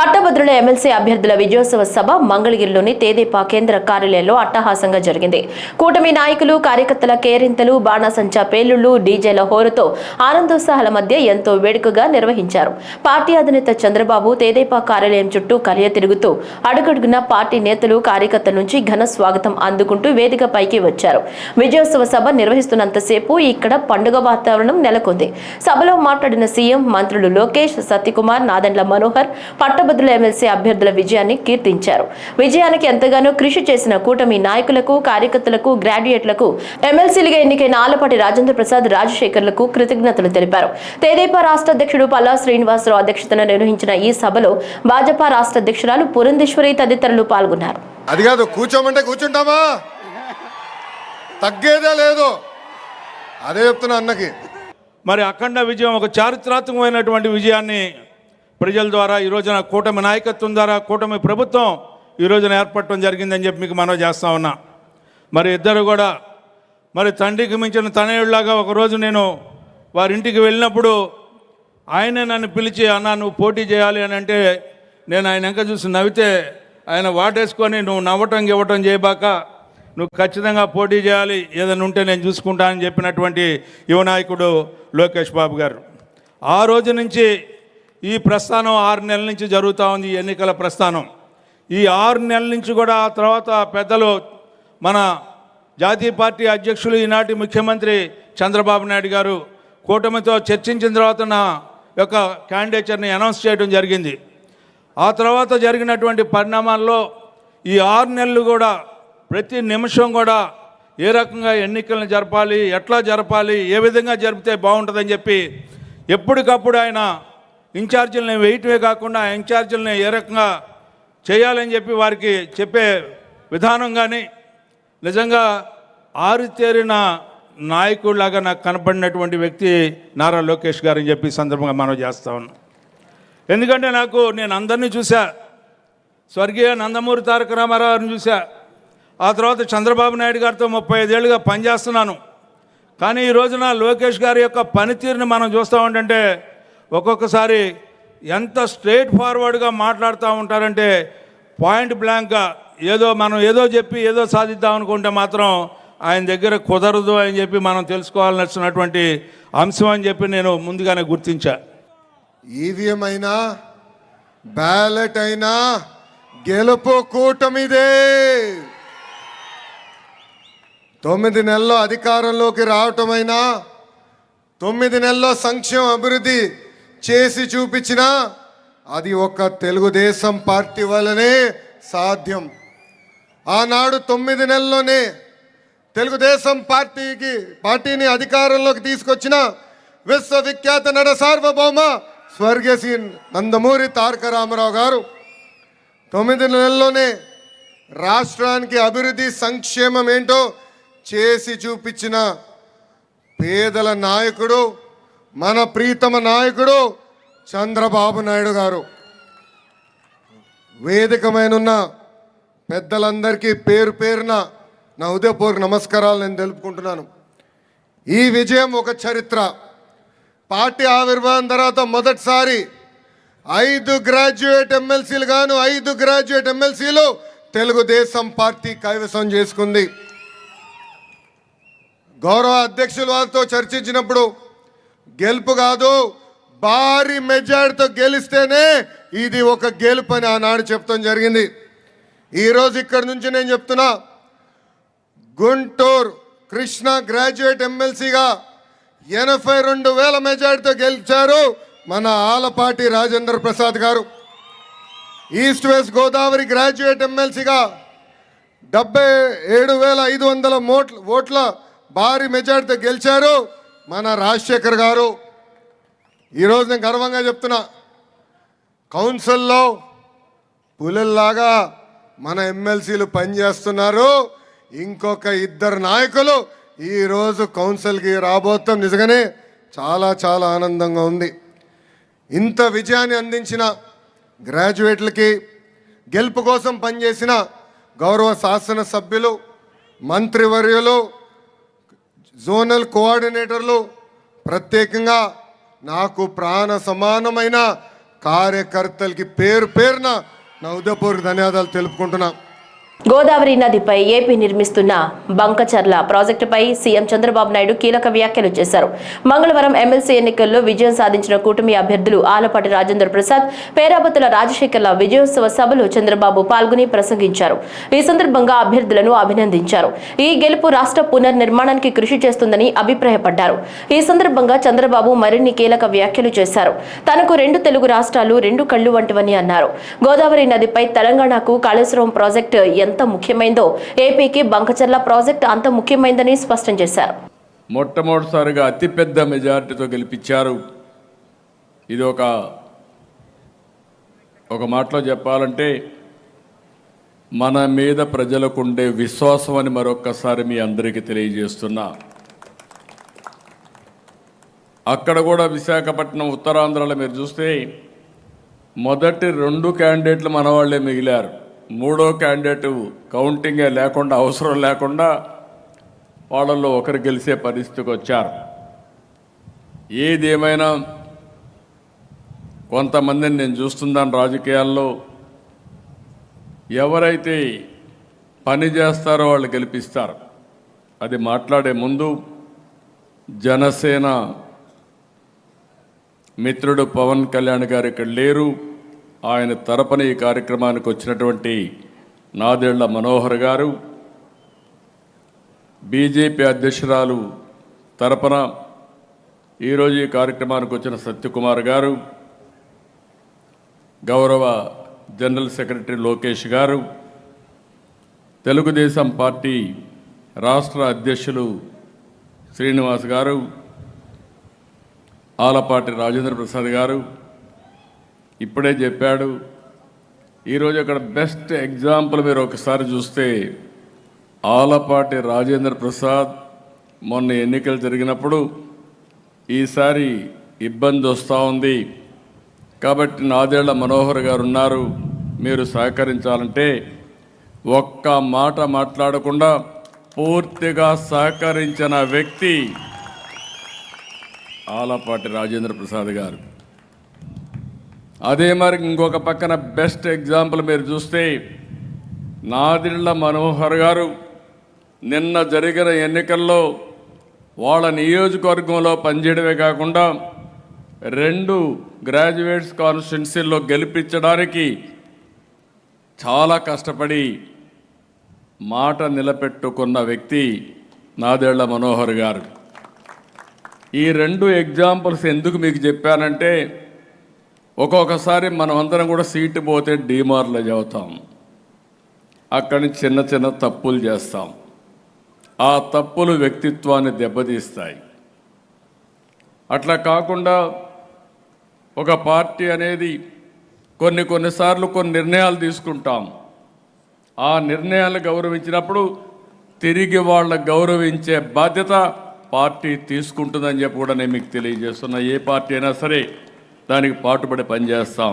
పట్టభద్రుల ఎమ్మెల్సీ అభ్యర్థుల విజయోత్సవ సభ మంగళగిరిలోని తేదేపా కేంద్ర కార్యాలయంలో అట్టహాసంగా జరిగింది. కూటమి నాయకులు కార్యకర్తల కేరింతలు బాణాసంచా పేలుళ్ళు డీజేల హోరుతో ఆనందోత్సాహాల మధ్య ఎంతో వేడుకగా నిర్వహించారు. పార్టీ అధినేత చంద్రబాబు తేదేపా కార్యాలయం చుట్టూ కలియ తిరుగుతూ అడుగడుగున పార్టీ నేతలు కార్యకర్తల నుంచి ఘన స్వాగతం అందుకుంటూ వేదిక పైకి వచ్చారు. విజయోత్సవ సభ నిర్వహిస్తున్నంతసేపు ఇక్కడ పండుగ వాతావరణం నెలకొంది. సభలో మాట్లాడిన సీఎం మంత్రులు లోకేష్ సత్యకుమార్ నాదండ్ల మనోహర్ పట్టభద్రుల ఎమ్మెల్సీ అభ్యర్థుల విజయాన్ని కీర్తించారు. విజయానికి ఎంతగానో కృషి చేసిన కూటమి నాయకులకు కార్యకర్తలకు గ్రాడ్యుయేట్లకు ఎమ్మెల్సీలుగా ఎన్నికైన ఆలపాటి రాజేంద్ర ప్రసాద్ రాజశేఖర్లకు కృతజ్ఞతలు తెలిపారు. తెదేపా రాష్ట్ర అధ్యక్షుడు పల్లా శ్రీనివాసరావు అధ్యక్షతన నిర్వహించిన ఈ సభలో భాజపా రాష్ట్ర అధ్యక్షురాలు పురంధేశ్వరి తదితరులు పాల్గొన్నారు. అది కాదు కూర్చోమంటే కూర్చుంటామా? తగ్గేదే లేదు. అదే చెప్తున్నా అన్నకి. మరి అఖండ విజయం ఒక చారిత్రాత్మకమైనటువంటి విజయాన్ని ప్రజల ద్వారా ఈ రోజున కూటమి నాయకత్వం ద్వారా కూటమి ప్రభుత్వం ఈ రోజున ఏర్పడటం జరిగిందని చెప్పి మీకు మనవి చేస్తా ఉన్నా. మరి ఇద్దరు కూడా మరి తండ్రికి మించిన తనయుడిలాగా ఒకరోజు నేను వారింటికి వెళ్ళినప్పుడు ఆయనే నన్ను పిలిచి అన్న నువ్వు పోటీ చేయాలి అని అంటే నేను ఆయన వెంక చూసి నవ్వితే ఆయన వాటేసుకొని నువ్వు నవ్వటం ఇవ్వటం చేయబాక నువ్వు ఖచ్చితంగా పోటీ చేయాలి ఏదైనా ఉంటే నేను చూసుకుంటానని చెప్పినటువంటి యువ నాయకుడు లోకేష్ బాబు గారు. ఆ రోజు నుంచి ఈ ప్రస్థానం ఆరు నెలల నుంచి జరుగుతూ ఉంది ఈ ఎన్నికల ప్రస్థానం. ఈ ఆరు నెలల నుంచి కూడా ఆ తర్వాత పెద్దలు మన జాతీయ పార్టీ అధ్యక్షులు ఈనాటి ముఖ్యమంత్రి చంద్రబాబు నాయుడు గారు కూటమితో చర్చించిన తర్వాత నా యొక్క క్యాండిడేచర్ని అనౌన్స్ చేయడం జరిగింది. ఆ తర్వాత జరిగినటువంటి పరిణామాల్లో ఈ ఆరు నెలలు కూడా ప్రతి నిమిషం కూడా ఏ రకంగా ఎన్నికలను జరపాలి ఎట్లా జరపాలి ఏ విధంగా జరిపితే బాగుంటుందని చెప్పి ఎప్పటికప్పుడు ఆయన ఇన్ఛార్జీలని వేయటమే కాకుండా ఆ ఇన్ఛార్జీలని ఏ రకంగా చేయాలని చెప్పి వారికి చెప్పే విధానం కానీ నిజంగా ఆరితేరిన నాయకుడిలాగా నాకు కనపడినటువంటి వ్యక్తి నారా లోకేష్ గారు అని చెప్పి సందర్భంగా మనం చేస్తా ఉన్నాం. ఎందుకంటే నాకు నేను అందరినీ చూసా. స్వర్గీయ నందమూరి తారక రామారావు గారిని చూసా. ఆ తర్వాత చంద్రబాబు నాయుడు గారితో ముప్పై ఐదేళ్ళుగా పనిచేస్తున్నాను. కానీ ఈ రోజున లోకేష్ గారి యొక్క పనితీరుని మనం చూస్తూ ఉంటుంటే ఒక్కొక్కసారి ఎంత స్ట్రైట్ ఫార్వర్డ్గా మాట్లాడుతూ ఉంటారంటే పాయింట్ బ్లాంక్గా ఏదో మనం ఏదో చెప్పి ఏదో సాధిద్దాం అనుకుంటే మాత్రం ఆయన దగ్గర కుదరదు అని చెప్పి మనం తెలుసుకోవాల్సినటువంటి అంశం అని చెప్పి నేను ముందుగానే గుర్తించా. ఈవీఎం అయినా బ్యాలెట్ అయినా గెలుపు కూటమిదే. తొమ్మిది నెలల్లో అధికారంలోకి రావటమైనా తొమ్మిది నెలల్లో సంక్షేమ అభివృద్ధి చేసి చూపించిన అది ఒక తెలుగుదేశం పార్టీ వల్లనే సాధ్యం. ఆనాడు తొమ్మిది నెలల్లోనే తెలుగుదేశం పార్టీకి పార్టీని అధికారంలోకి తీసుకొచ్చిన విశ్వవిఖ్యాత నడ సార్వభౌమ స్వర్గీయ శ్రీ నందమూరి తారక రామారావు గారు తొమ్మిది నెలల్లోనే రాష్ట్రానికి అభివృద్ధి సంక్షేమం ఏంటో చేసి చూపించిన పేదల నాయకుడు మన ప్రీతమ నాయకుడు చంద్రబాబు నాయుడు గారు. వేదికమైనన్న పెద్దలందరికీ పేరు పేరున నా ఉదయపూర్వక నమస్కారాలు నేను తెలుపుకుంటున్నాను. ఈ విజయం ఒక చరిత్ర. పార్టీ ఆవిర్భావం తర్వాత మొదటిసారి ఐదు గ్రాడ్యుయేట్ ఎమ్మెల్సీలు గాను ఐదు గ్రాడ్యుయేట్ ఎమ్మెల్సీలు తెలుగుదేశం పార్టీ కైవసం చేసుకుంది. గౌరవ అధ్యక్షుల వారితో చర్చించినప్పుడు గెలుపు కాదు భారీ మెజార్టీతో గెలిస్తేనే ఇది ఒక గెలుపు అని ఆనాడు చెప్తాం జరిగింది. ఈరోజు ఇక్కడి నుంచి నేను చెప్తున్నా గుంటూరు కృష్ణ గ్రాడ్యుయేట్ ఎమ్మెల్సీగా ఎనభై రెండు వేల మెజార్టీతో గెలిచారు మన ఆలపాటి రాజేంద్ర ప్రసాద్ గారు. ఈస్ట్ వెస్ట్ గోదావరి గ్రాడ్యుయేట్ ఎమ్మెల్సీగా డెబ్బై ఏడు వేల ఐదు వందల మోట్ల ఓట్ల భారీ మెజార్టీతో గెలిచారు. మన రాజశేఖర్ గారు ఈరోజు నేను గర్వంగా చెప్తున్నా కౌన్సిల్లో పులుల్లాగా మన ఎమ్మెల్సీలు పనిచేస్తున్నారు. ఇంకొక ఇద్దరు నాయకులు ఈరోజు కౌన్సిల్కి రాబోతాం. నిజంగానే చాలా చాలా ఆనందంగా ఉంది. ఇంత విజయాన్ని అందించిన గ్రాడ్యుయేట్లకి గెలుపు కోసం పనిచేసిన గౌరవ శాసనసభ్యులు మంత్రివర్యులు జోనల్ కోఆర్డినేటర్లు ప్రత్యేకంగా నాకు ప్రాణ సమానమైన కార్యకర్తలకి పేరు పేరున నా ఉదయపూర్కి ధన్యవాదాలు తెలుపుకుంటున్నాను గోదావరి నదిపై ఏపీ నిర్మిస్తున్న బంకచర్ల ప్రాజెక్టుపై సీఎం చంద్రబాబు నాయుడు కీలక వ్యాఖ్యలు చేశారు. మంగళవారం ఎమ్మెల్సీ ఎన్నికల్లో విజయం సాధించిన కూటమి అభ్యర్థులు ఆలపాటి రాజేంద్ర ప్రసాద్ పేరాబతుల రాజశేఖర్ల విజయోత్సవ సభలో చంద్రబాబు పాల్గొని ప్రసంగించారు. ఈ సందర్భంగా అభ్యర్థులను అభినందించారు. ఈ గెలుపు రాష్ట్ర పునర్నిర్మాణానికి కృషి చేస్తుందని అభిప్రాయపడ్డారు. ఈ సందర్భంగా చంద్రబాబు మరిన్ని కీలక వ్యాఖ్యలు చేశారు. తనకు రెండు తెలుగు రాష్ట్రాలు రెండు కళ్ళు వంటివని అన్నారు. గోదావరి నదిపై తెలంగాణకు కాళేశ్వరం ప్రాజెక్టు ఎంత ముఖ్యమైందో ఏపీకి బంకచర్ల ప్రాజెక్టు అంత ముఖ్యమైందని స్పష్టం చేశారు. మొట్టమొదటిసారిగా అతిపెద్ద మెజారిటీతో గెలిపించారు. ఇది ఒక ఒక మాటలో చెప్పాలంటే మన మీద ప్రజలకు ఉండే విశ్వాసం అని మరొక్కసారి మీ అందరికీ తెలియజేస్తున్నా. అక్కడ కూడా విశాఖపట్నం ఉత్తరాంధ్రలో మీరు చూస్తే మొదటి రెండు క్యాండిడేట్లు మన వాళ్ళే మిగిలారు. మూడో క్యాండిడేట్ కౌంటింగే లేకుండా అవసరం లేకుండా వాళ్ళల్లో ఒకరు గెలిచే పరిస్థితికి వచ్చారు. ఏదేమైనా కొంతమందిని నేను చూస్తున్నాను రాజకీయాల్లో. ఎవరైతే పని చేస్తారో వాళ్ళు గెలిపిస్తారు. అది మాట్లాడే ముందు జనసేన మిత్రుడు పవన్ కళ్యాణ్ గారు ఇక్కడ లేరు. ఆయన తరపున ఈ కార్యక్రమానికి వచ్చినటువంటి నాదేళ్ళ మనోహర్ గారు బీజేపీ అధ్యక్షురాలు తరపున ఈరోజు ఈ కార్యక్రమానికి వచ్చిన సత్యకుమార్ గారు గౌరవ జనరల్ సెక్రటరీ లోకేష్ గారు తెలుగుదేశం పార్టీ రాష్ట్ర అధ్యక్షులు శ్రీనివాస్ గారు ఆలపాటి రాజేంద్ర ప్రసాద్ గారు ఇప్పుడే చెప్పాడు ఈరోజు అక్కడ బెస్ట్ ఎగ్జాంపుల్ మీరు ఒకసారి చూస్తే ఆలపాటి రాజేంద్ర ప్రసాద్ మొన్న ఎన్నికలు జరిగినప్పుడు ఈసారి ఇబ్బంది వస్తూ ఉంది. కాబట్టి నాదేళ్ళ మనోహర్ గారు ఉన్నారు మీరు సహకరించాలంటే ఒక్క మాట మాట్లాడకుండా పూర్తిగా సహకరించిన వ్యక్తి ఆలపాటి రాజేంద్ర ప్రసాద్ గారు. అదే మరి ఇంకొక పక్కన బెస్ట్ ఎగ్జాంపుల్ మీరు చూస్తే నాదిళ్ళ మనోహర్ గారు నిన్న జరిగిన ఎన్నికల్లో వాళ్ళ నియోజకవర్గంలో పనిచేయడమే కాకుండా రెండు గ్రాడ్యుయేట్స్ కాన్స్టిట్యున్సీల్లో గెలిపించడానికి చాలా కష్టపడి మాట నిలబెట్టుకున్న వ్యక్తి నాదేళ్ళ మనోహర్ గారు. ఈ రెండు ఎగ్జాంపుల్స్ ఎందుకు మీకు చెప్పానంటే ఒక్కొక్కసారి మనం అందరం కూడా సీటు పోతే డీమార్లో చదువుతాం. అక్కడి నుంచి చిన్న చిన్న తప్పులు చేస్తాం. ఆ తప్పులు వ్యక్తిత్వాన్ని దెబ్బతీస్తాయి. అట్లా కాకుండా ఒక పార్టీ అనేది కొన్ని కొన్నిసార్లు కొన్ని నిర్ణయాలు తీసుకుంటాం. ఆ నిర్ణయాలు గౌరవించినప్పుడు తిరిగి వాళ్ళ గౌరవించే బాధ్యత పార్టీ తీసుకుంటుందని చెప్పి కూడా నేను మీకు తెలియజేస్తున్నా. ఏ పార్టీ అయినా సరే దానికి పాటుపడి పనిచేస్తాం.